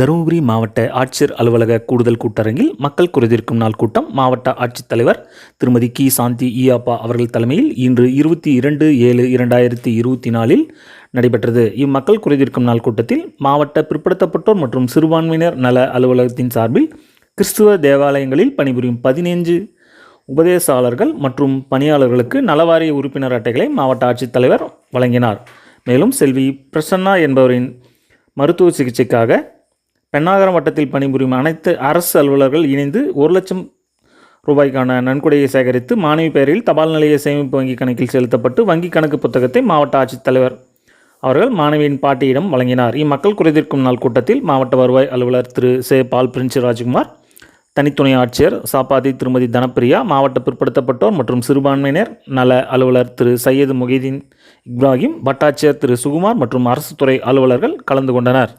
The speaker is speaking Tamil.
தருமபுரி மாவட்ட ஆட்சியர் அலுவலக கூடுதல் கூட்டரங்கில் மக்கள் குறைதீர்க்கும் நாள் கூட்டம் மாவட்ட ஆட்சித்தலைவர் திருமதி கி. சாந்தி ஈயாப்பா அவர்கள் தலைமையில் இன்று இருபத்தி இரண்டு ஏழு இரண்டாயிரத்தி இருபத்தி நாலில் நடைபெற்றது. இம்மக்கள் குறைதீர்க்கும் நாள் கூட்டத்தில் மாவட்ட பிற்படுத்தப்பட்டோர் மற்றும் சிறுபான்மையினர் நல அலுவலகத்தின் சார்பில் கிறிஸ்துவ தேவாலயங்களில் பணிபுரியும் பதினைஞ்சு உபதேசாளர்கள் மற்றும் பணியாளர்களுக்கு நலவாரிய உறுப்பினர் அட்டைகளை மாவட்ட ஆட்சித்தலைவர் வழங்கினார். மேலும் செல்வி பிரசன்னா என்பவரின் மருத்துவ சிகிச்சைக்காக பெண்ணாகரம் வட்டத்தில் பணிபுரியும் அனைத்து அரசு அலுவலர்கள் இணைந்து ஒரு லட்சம் ரூபாய்க்கான நன்கொடையை சேகரித்து மாணவி பெயரில் தபால் நிலைய சேமிப்பு வங்கி கணக்கில் செலுத்தப்பட்டு வங்கி கணக்கு புத்தகத்தை மாவட்ட ஆட்சித்தலைவர் அவர்கள் மாணவியின் பாட்டியிடம் வழங்கினார். இம்மக்கள் குறைதீர்க்கும் நாள் கூட்டத்தில் மாவட்ட வருவாய் அலுவலர் திரு சே. பால் பிரின்ஸ் ராஜ்குமார் தனித்துணை ஆட்சியர் சாப்பாதி திருமதி தனப்பிரியா மாவட்ட பிற்படுத்தப்பட்டோர் மற்றும் சிறுபான்மையினர் நல அலுவலர் திரு சையது முகைதீன் இப்ராஹிம் வட்டாட்சியர் திரு சுகுமார் மற்றும் அரசு துறை அலுவலர்கள் கலந்து கொண்டனர்.